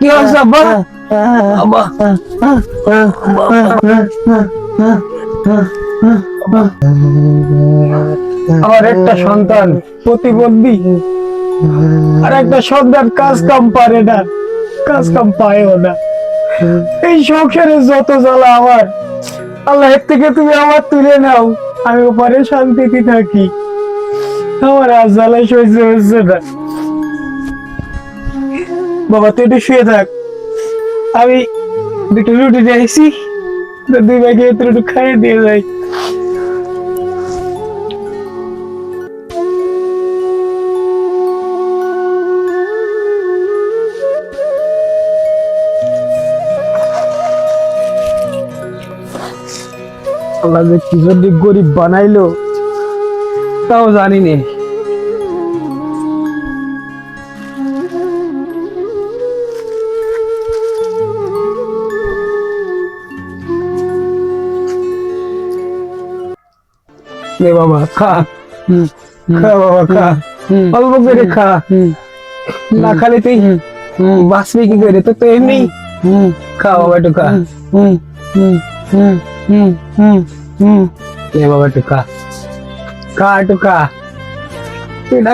কি আমার একটা সন্তান প্রতিবন্ধী। আর একটা কাজ কাম পারে না, কাজ কাম পায়ও না। এই সংসারে যত জ্বালা আমার, আল্লাহ থেকে তুমি আমার তুলে নাও, আমি ওপারে শান্তিতে থাকি। আমার আজ জ্বালাই সহ্য হচ্ছে না। বাবা, তুই একটু শুয়ে থাক। আমি দুটো রুটি চাইছি দুই ভাইকে একটু খাইয়ে দিয়ে যাই। আল্লাহ যে কি জন্য গরিব বানাইলো তাও জানি নে। নে বাবা খা। খা বাবা খা। অল্প করে খা। না খালে তুই বাঁচবি কি করে? তো তো এমনি। খা বাবা একটু খা।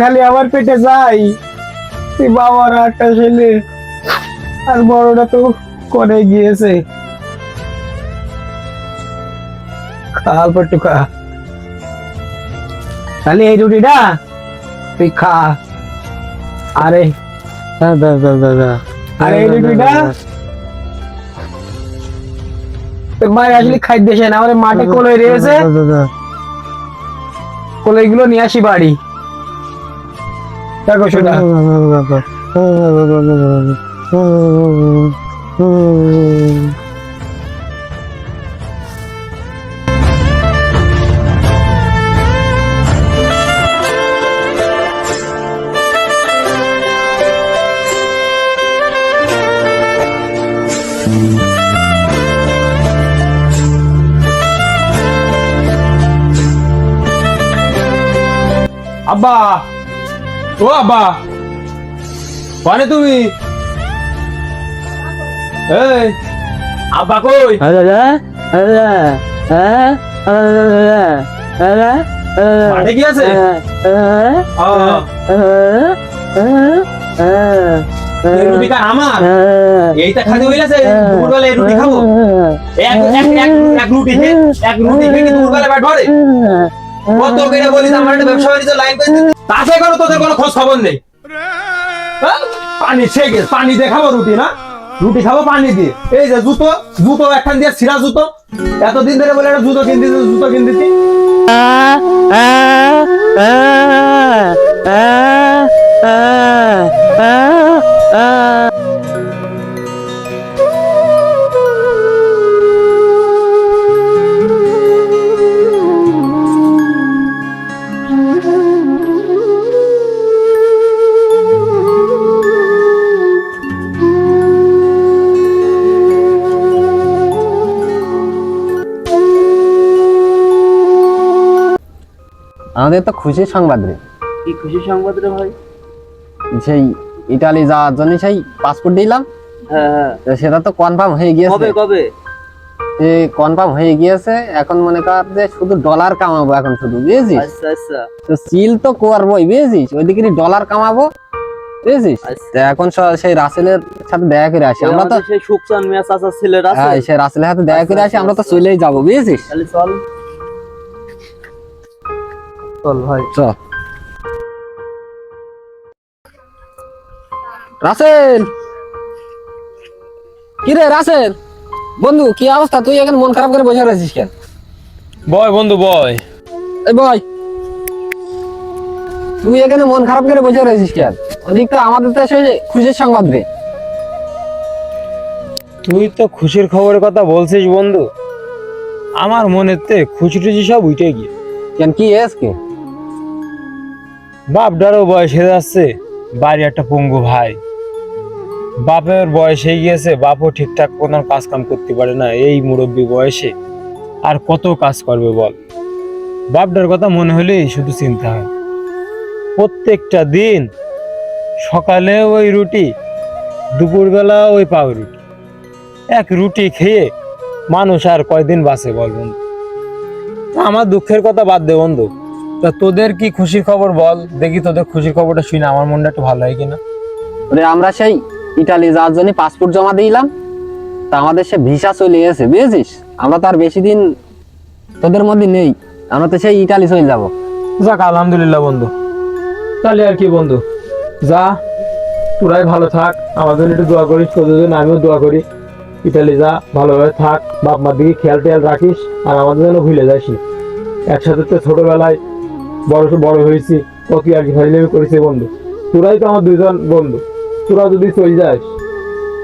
খালি আমার পেটে যাই তুই বাবার একটা ছেলে। আর বড়টা তো করে গিয়েছে? খা অল্প একটু খা তাহলে এই রুটিটা তুই খা। আরে। আরে এই রুটিটা মায়ের আসলে খাদ্য দেশে না আমাদের মাঠে কলই রয়েছে কলইগুলো নিয়ে আসি বাড়ি। দেখো শোনা আব্বা! ও আব্বা! মানে তুমি? এই আব্বা কই? মাঠে কি আছে? এই রুটিটা আমার? এইটা খাতে হইলাছে দুপুরবেলা এই রুটি খাব। এক এক এক এক রুটি খেয়ে এক রুটি খেয়ে দুপুরবেলা পেট ভরে কত করে বলিস আমার একটা ব্যবসা বাণিজ্য লাইন করে। তাতে কোনো তোদের কোনো খোঁজ খবর নেই হ্যাঁ? পানি ছেগে পানি দিয়ে খাব রুটি না রুটি খাব পানি দিয়ে এই যে জুতো জুতো একখান দিয়ে ছিঁড়া জুতো এতদিন ধরে বলে একটা জুতো কিন দিতে জুতো কিন দিতি আমাদের তো খুশির সংবাদ রে। কি খুশি সংবাদ রে ভাই? সেই ইটালি যাওয়ার জন্য সেই পাসপোর্ট দিলাম। হ্যাঁ হ্যাঁ। সেটা তো কনফার্ম হয়ে গিয়েছে। কবে কবে? এ কনফার্ম হয়ে গিয়েছে এখন মনে কর যে শুধু ডলার কামাবো এখন শুধু বুঝেছিস? আচ্ছা আচ্ছা। তো সিল তো করবোই বুঝেছিস? ওইদিকে ডলার কামাবো বুঝেছিস? আচ্ছা। এখন সেই রাসেলের সাথে দেখা করে আসি। আমরা তো সেই সুকচান মিয়া চাচা ছেলের আছে? হ্যাঁ সেই রাসেলের সাথে দেখা করে আসি আমরা তো চলেই যাব বুঝেছিস? তাহলে চল। চল ভাই। চল রাসেল! কি রে রাসেল? বন্ধু কি অবস্থা? তুই এখন মন খারাপ করে বসে রয়েছিস কেন? বয় বন্ধু বয়। এই বই তুই এখানে মন খারাপ করে বসে রয়েছিস কেন? ওদিক তো আমাদের তো খুশির সংবাদ রে। তুই তো খুশির খবরের কথা বলছিস বন্ধু। আমার মনেতে খুশি টুচি সব উঠে গিয়ে। কেন কি এসকে বাপডারও বয়স হয়ে যাচ্ছে। বাড়ি একটা পঙ্গু ভাই। বাপের বয়স হয়ে গিয়েছে, বাপও ঠিকঠাক কোনো কাজ কাম করতে পারে না এই মুরব্বী বয়সে। আর কত কাজ করবে বল? বাপডার কথা মনে হলেই শুধু চিন্তা হয়। প্রত্যেকটা দিন সকালে ওই রুটি, দুপুরবেলা ওই পাউ রুটি এক রুটি খেয়ে মানুষ আর কয়দিন বাঁচে বল বন্ধু? আমার দুঃখের কথা বাদ দে বন্ধু। তা তোদের কি খুশির খবর বল? দেখি তোদের খুশির খবরটা শুনে আমার মনটা একটু ভালো হয় কিনা। ওরে আমরা সেই ইটালি যাওয়ার জন্য পাসপোর্ট জমা দিলাম তা আমাদের সে ভিসা চলে গেছে বুঝেছিস? আমরা তো আর বেশি দিন তোদের মধ্যে নেই আমরা তো সেই ইটালি চলে যাব। যাক আলহামদুলিল্লাহ বন্ধু। তাহলে আর কি বন্ধু? যা তোরাই ভালো থাক আমাদের একটু দোয়া করিস তোদের জন্য আমিও দোয়া করি। ইতালি যা ভালোভাবে থাক বাপ মার দিকে খেয়াল টেয়াল রাখিস আর আমাদের জন্য ভুলে যাস একসাথে তো ছোটবেলায় বড় বড় হয়েছি কত আর কি ফাইলামি করেছি বন্ধু। তোরাই তো আমার দুজন বন্ধু তোরা যদি চলে যাস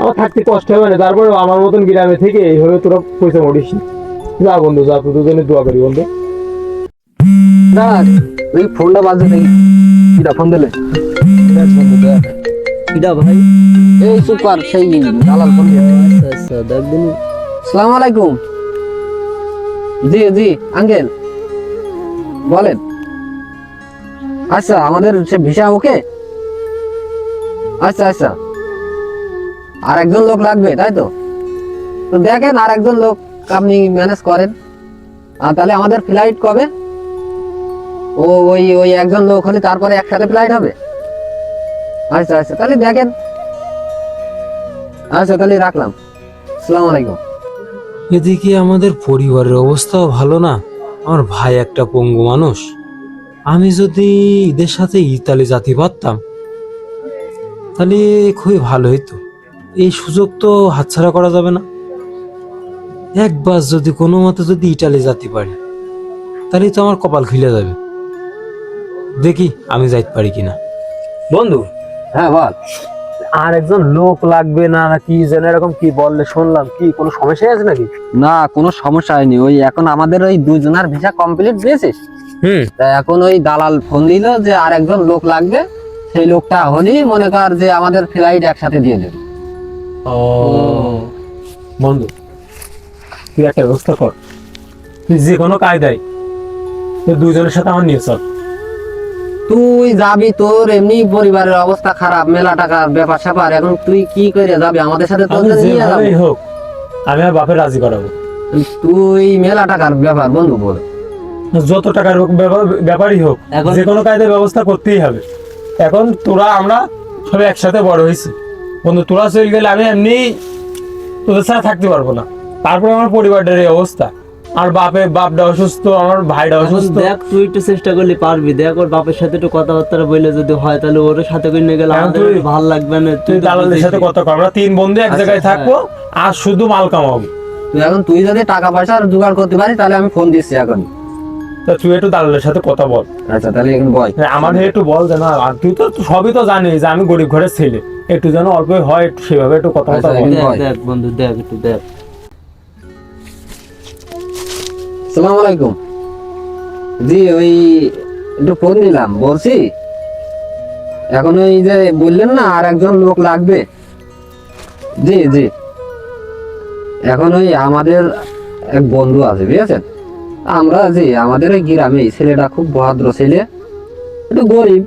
আমার থাকতে কষ্ট হবে না তারপরে আমার মতন গ্রামে থেকে এইভাবে তোরা পয়সা মরিস যা বন্ধু যা তোদের জন্য দোয়া করি বন্ধু। না ফোনটা বাজছে দেখি। কিটা ফোন দিলে? কিডা ভাই? এই সুপার সেই দালাল ফোন আচ্ছা আচ্ছা দেখবেন সালাম আলাইকুম। জি জি আঙ্কেল। বলেন। আচ্ছা আমাদের সে ভিসা ওকে? আচ্ছা আচ্ছা। আর একজন লোক লাগবে, তাই তো? তো দেখেন আর একজন লোক আপনি ম্যানেজ করেন। আর তাহলে আমাদের ফ্লাইট কবে? ও, ওই ওই একজন লোক হলে তারপরে একসাথে ফ্লাইট হবে? আচ্ছা আচ্ছা তাহলে দেখেন। আচ্ছা তাহলে রাখলাম। আসসালামু আলাইকুম। এদিকে আমাদের পরিবারের অবস্থাও ভালো না। আমার ভাই একটা পঙ্গু মানুষ। আমি যদি এদের সাথে ইতালি জাতি পারতাম তাহলে খুবই ভালো হইতো। এই সুযোগ তো হাতছাড়া করা যাবে না। একবার যদি কোনো মতে যদি ইটালি জাতি পারি তাহলে তো আমার কপাল খুলে যাবে। দেখি আমি যাইতে পারি কিনা। বন্ধু? হ্যাঁ বল। আর একজন লোক লাগবে না নাকি যেন এরকম কি বললে শুনলাম। কি কোনো সমস্যা আছে নাকি? না কোনো সমস্যা হয়নি। ওই এখন আমাদের ওই দুজনের ভিসা কমপ্লিট দিয়েছিস? এখন ওই দালাল ফোন দিল যে আর একজন লোক লাগবে সেই লোকটা হলেই মনে কর যে আমাদের ফ্লাইট একসাথে দিয়ে দেবে। ও বন্ধু তুই একটা ব্যবস্থা কর। তুই যে কোনো কায়দায় তুই দুজনের সাথে আমার নিয়ে চল। তুই যাবি তোর এমনি পরিবারের অবস্থা খারাপ মেলা টাকার ব্যাপার স্যাপার এখন তুই কি করে যাবি? আমাদের সাথে তোর নিয়ে যাব। হোক আমি আর বাপে রাজি করাবো। তুই মেলা টাকার ব্যাপার বন্ধু বল। যত টাকার হোক ব্যাপার- ব্যাপারই হোক যে কোনো কায়দায় ব্যবস্থা করতেই হবে। এখন তোরা আমরা সবাই একসাথে বড় হয়েছি। বন্ধু তোরা চলে গেলে আমি এমনি তোদের ছাড়া থাকতে পারব না। তারপরে আমার পরিবারটার এই অবস্থা। আর বাপে বাপটা অসুস্থ আমার ভাইটা অসুস্থ। দেখ তুই একটু চেষ্টা করলে পারবি। দেখ ওর বাপের সাথে একটু কথাবার্তা বলে যদি হয় তাহলে ওর সাথে করে নিয়ে গেলে আমাদের ভালো লাগবে না। তুই তো দালালের সাথে কথা কর। আমরা তিন বন্ধু এক আচ্ছা, জায়গায় থাকব আর শুধু মাল কামাবো। তুই এখন তুই যদি টাকা পয়সা জোগাড় করতে পারিস তাহলে আমি ফোন দিচ্ছি এখন। তুই একটু দালালের সাথে কথা বল। আচ্ছা তাহলে এখন বল। হ্যাঁ, আমার হয়ে একটু বল যে না আর তুই তো সবই তো জানিস যে আমি গরিব ঘরের ছেলে। একটু যেন অল্প হয় একটু সেভাবে একটু কথা কথা আচ্ছা, বল। দেখ বন্ধু দেখ একটু দেখ। সালাম আলাইকুম জি ওই একটু ফোন দিলাম বলছি। এখন ওই যে বললেন না আর একজন লোক লাগবে। জি জি। এখন ওই আমাদের এক বন্ধু আছে বুঝেছেন? আমরা যে আমাদের ওই গ্রামে ছেলেটা খুব ভদ্র ছেলে, একটু গরিব।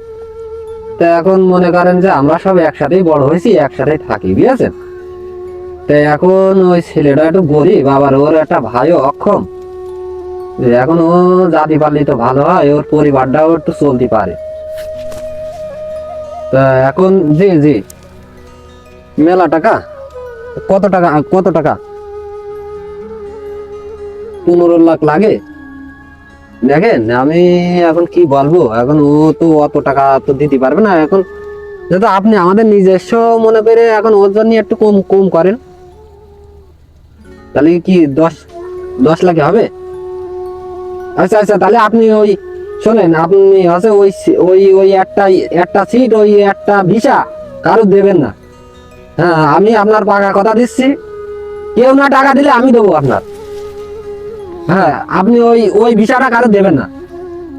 তা এখন মনে করেন যে আমরা সব একসাথেই বড় হয়েছি, একসাথেই থাকি, বুঝেছেন? তা এখন ওই ছেলেটা একটু গরিব, আবার ওর একটা ভাইও অক্ষম। এখন ও জাতি পারলেই তো ভালো হয়, ওর পরিবারটাও একটু চলতে পারে। তা এখন জি জি। মেলা টাকা? কত টাকা কত টাকা? পনেরো লাখ লাগে? দেখেন, আমি এখন কি বলব? এখন ও তো অত টাকা তো দিতে পারবে না। এখন যেহেতু আপনি আমাদের নিজস্ব মনে করে এখন ওর জন্য একটু কম কম করেন। তাহলে কি দশ দশ লাখে হবে? আচ্ছা আচ্ছা তাহলে আপনি ওই শোনেন, আপনি আছে ওই ওই ওই একটা একটা সিট ওই একটা ভিসা কারও দেবেন না। হ্যাঁ আমি আপনার পাকা কথা দিচ্ছি। কেউ না টাকা দিলে আমি দেবো আপনার। হ্যাঁ আপনি ওই ওই ভিসাটা কারও দেবেন না।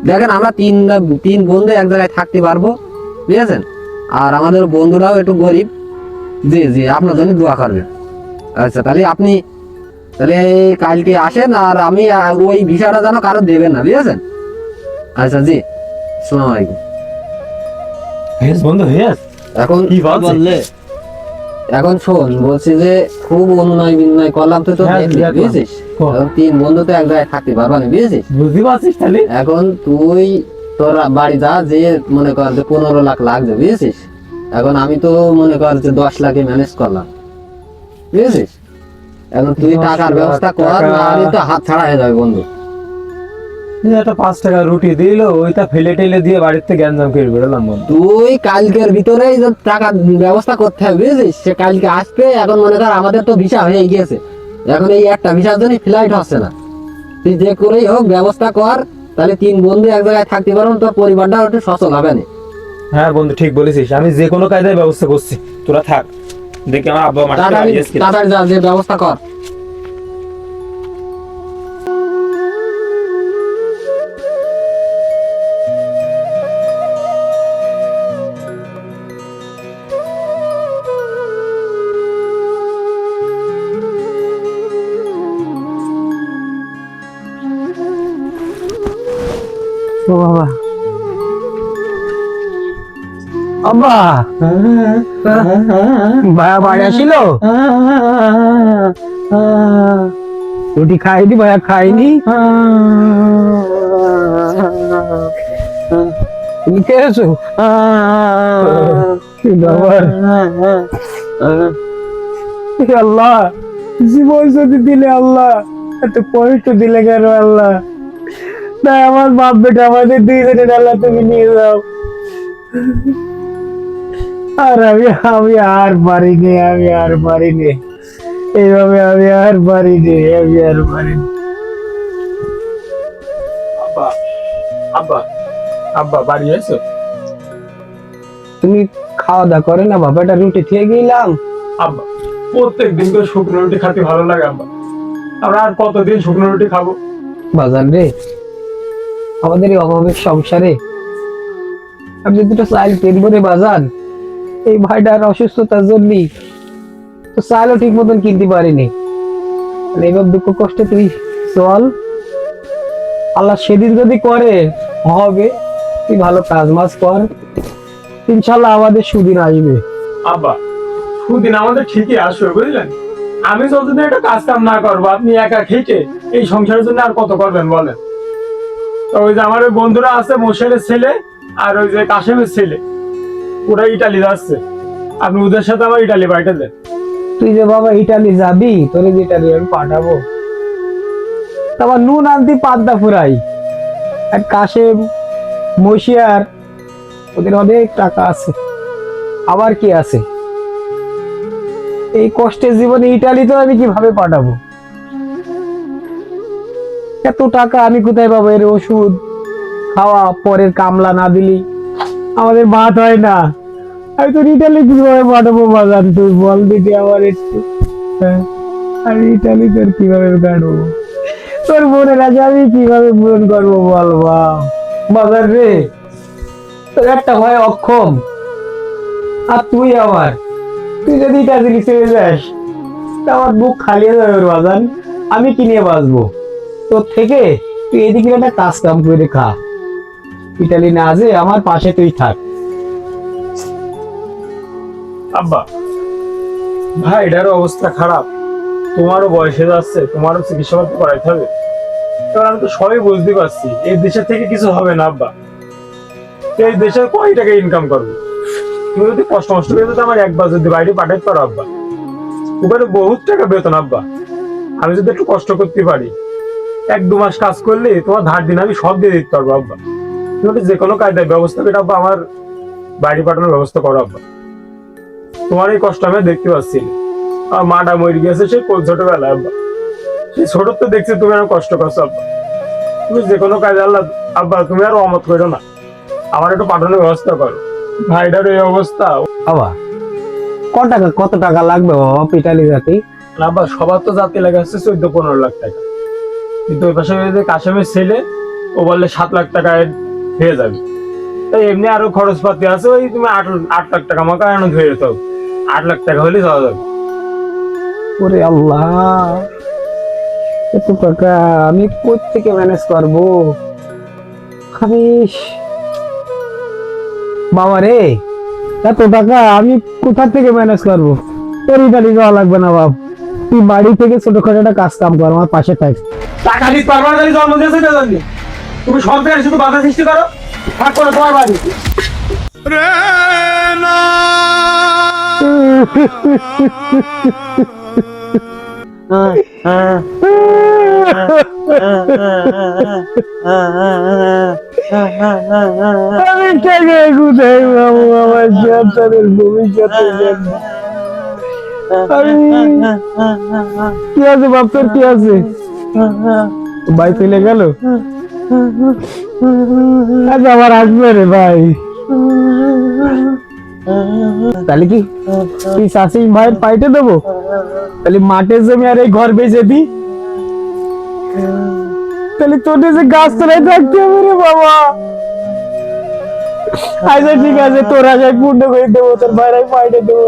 দেখেন আমরা তিন তিন বন্ধু এক জায়গায় থাকতে পারব বুঝেছেন আর আমাদের বন্ধুরাও একটু গরিব। জি জি আপনার জন্য দোয়া করবেন। আচ্ছা তাহলে আপনি তাহলে কালকে আসেন আর আমি ওই ভিসাটা যেন কারও দেবেন না বুঝেছেন আচ্ছা জি আসসালামু আলাইকুম। বন্ধু এখন কি বললে? এখন শোন বলছি যে খুব অনুনয় বিনয় করলাম তুই তো হ্যাঁ, বুঝেছিস? তিন বন্ধু তো এক জায়গায় থাকতে পারবা না বুঝেছিস? বুঝতে পারছিস তাহলে? এখন তুই তোর বাড়ি যা যে মনে কর যে পনেরো লাখ লাগবে বুঝেছিস? এখন আমি তো মনে কর যে দশ লাখে ম্যানেজ করলাম বুঝেছিস? এখন তুই টাকার ব্যবস্থা কর না আমি তো হাত ছাড়া হয়ে যাবে বন্ধু। একটা পাঁচ টাকা রুটি দিল ওইটা ফেলে টেলে দিয়ে বাড়িতে গ্যাঞ্জাম করে বেরোলাম তুই কালকের ভিতরেই যে টাকা ব্যবস্থা করতে হবে বুঝেছিস? সে কালকে আসবে এখন মনে কর আমাদের তো ভিসা হয়ে গিয়েছে। এখন এই একটা ভিসার জন্য ফ্লাইট হচ্ছে না। তুই যে করেই হোক ব্যবস্থা কর তাহলে তিন বন্ধু এক জায়গায় থাকতে পারব তোর পরিবারটা একটু সচল হবে না। হ্যাঁ বন্ধু ঠিক বলেছিস। আমি যে কোনো কায়দায় ব্যবস্থা করছি। তোরা থাক। দেখি আমার আব্বা মাঠে তাড়াতাড়ি তাড়াতাড়ি যা যে ব্যবস্থা কর। ও বাবা। আব্বা! আসিল? রুটি খাইনি ভাইয়া খাইনি। তুমি খেয়েছো? আল্লাহ, জীবন যদি দিলে আল্লাহ, এত কষ্ট দিলে কেন আল্লাহ? না আমার বাপ বেটা আমাদের আল্লাহ তুমি নিয়ে যাও। আর আমি আমি আর পারিনি আমি আর পারিনি। এইভাবে আমি আর পারিনি আমি আর পারিনি। আব্বা আব্বা আব্বা বাড়ি এসো তুমি খাওয়া দাওয়া করে না বাবাটা রুটি খেয়ে গেলাম। আব্বা প্রত্যেক দিন করে শুকনো রুটি খেতে ভালো লাগে আব্বা। আমরা আর কতদিন শুকনো রুটি খাব? বাজার রে আমাদের এই অভাবের সংসারে আমি দুটো চাল কিনবো রে বাজার এই ভাইটার অসুস্থতার জন্য তো চালও ঠিক মতন কিনতে পারিনি। এবার দুঃখ কষ্টে তুই চল। আল্লাহ সেদিন যদি করে, হবে। তুই ভালো কাজ মাজ কর। ইনশাল্লাহ আমাদের সুদিন আসবে। আব্বা, সুদিন আমাদের ঠিকই আসবে, বুঝলেন? আমি যতদিন একটা কাজ কাম না করব, আপনি একা খেটে এই সংসারের জন্য আর কত করবেন বলেন? ওই যে আমার ওই বন্ধুরা আছে মোশেরের ছেলে আর ওই যে কাশেমের ছেলে। ওরা ইটালি যাচ্ছে। আপনি ওদের সাথে আমার ইটালি পাঠিয়ে দেন। তুই যে বাবা ইটালি যাবি, তোরে যে ইটালি আমি পাঠাবো। তারপর নুন আনতি পাদ্দা ফুরাই। আর কাশেম মশিয়ার ওদের অনেক টাকা আছে। আবার কি আছে? এই কষ্টের জীবনে ইটালি তো আমি কীভাবে পাঠাবো? এত টাকা আমি কোথায় পাবো? এর ওষুধ, খাওয়া, পরের কামলা না দিলি। আমাদের ভাত হয় না। আমি তো ইটালি কীভাবে পাঠাবো বাজার তুই বল দিদি আমার একটু। হ্যাঁ আমি ইটালি তোর কীভাবে কাটবো তোর বোনের আছে আমি কীভাবে পূরণ করব বল বাপ বাজার রে, তোর একটা ভয় অক্ষম। আর তুই আমার। তুই যদি ইটালি ছেড়ে যাস, তা আমার বুক খালি হয়ে যাবে রে বাজান। আমি কি নিয়ে বাঁচবো। তোর থেকে তুই এদিকে একটা কাজ কাম করে খা। ইটালি না যে, আমার পাশে তুই থাক। আব্বা, ভাই, এটারও অবস্থা খারাপ। তোমারও বয়সে যাচ্ছে, তোমারও চিকিৎসা করতে করাইতে হবে। কারণ আমি তো সবই বুঝতে পারছি, এই দেশের থেকে কিছু হবে না, আব্বা। এই দেশের কয় টাকা ইনকাম করব? তুমি যদি কষ্ট মষ্ট করে আমার একবার যদি বাইরে পাঠাইতে পারো, আব্বা। ওখানে বহুত টাকা বেতন, আব্বা। আমি যদি একটু কষ্ট করতে পারি এক দু মাস কাজ করলে তোমার ধার দিন আমি সব দিয়ে দিতে পারব আব্বা। তুমি যে কোনো কায়দায় ব্যবস্থা করে আব্বা আমার বাইরে পাঠানোর ব্যবস্থা করো আব্বা। তোমার এই কষ্ট আমি দেখতে পাচ্ছি না। আমার মাটা মরে গেছে সেই কোন ছোটবেলায় আব্বা। সেই ছোট তো দেখছি তুমি আর কষ্ট করছ আব্বা। তুমি যে কোনো কাজে আল্লাহ আব্বা তুমি আর অমত করো না। আমার একটু পাঠানোর ব্যবস্থা করো। ভাইটার এই অবস্থা। বাবা কত টাকা কত টাকা লাগবে বাবা? পিটালি জাতি। আব্বা সবার তো জাতি লাগে হচ্ছে চোদ্দ পনেরো লাখ টাকা। কিন্তু ওই পাশে কাশেমের ছেলে, ও বললে সাত লাখ টাকায় হয়ে যাবে। তাই এমনি আরও খরচপাতি আছে, ওই তুমি আট আট লাখ টাকা আমাকে এনে ধরে যেতে আট লাখ টাকা হলে যাওয়া যাবে। ওরে আল্লাহ, এত টাকা আমি থেকে ম্যানেজ করব? খাবিস বাবা রে, এত টাকা আমি কোথা থেকে ম্যানেজ করব? তোর ইতালি যাওয়া লাগবে না বাপ। তুই বাড়ি থেকে ছোটখাটো একটা কাজ কাম কর, আমার পাশে থাক। টাকা দিতে না জন্ম দিয়েছে তুমি সরকারে শুধু বাধা সৃষ্টি করো, থাক তোমার বাড়ি। আমি কি আছে বাপ, তোর কি আছে? ভাই চলে গেল আজ আবার আসবে রে ভাই তাহলে কি তুই শাশি ভাইয়ের পাইটে দেবো তাহলে মাঠের জমি আর এই ঘর বেঁচে দি তাহলে তোর যে গাছ তলায় থাকতে হবে রে বাবা আচ্ছা ঠিক আছে তোর আশায় পূর্ণ করে দেবো তোর বাইরে পাইটে দেবো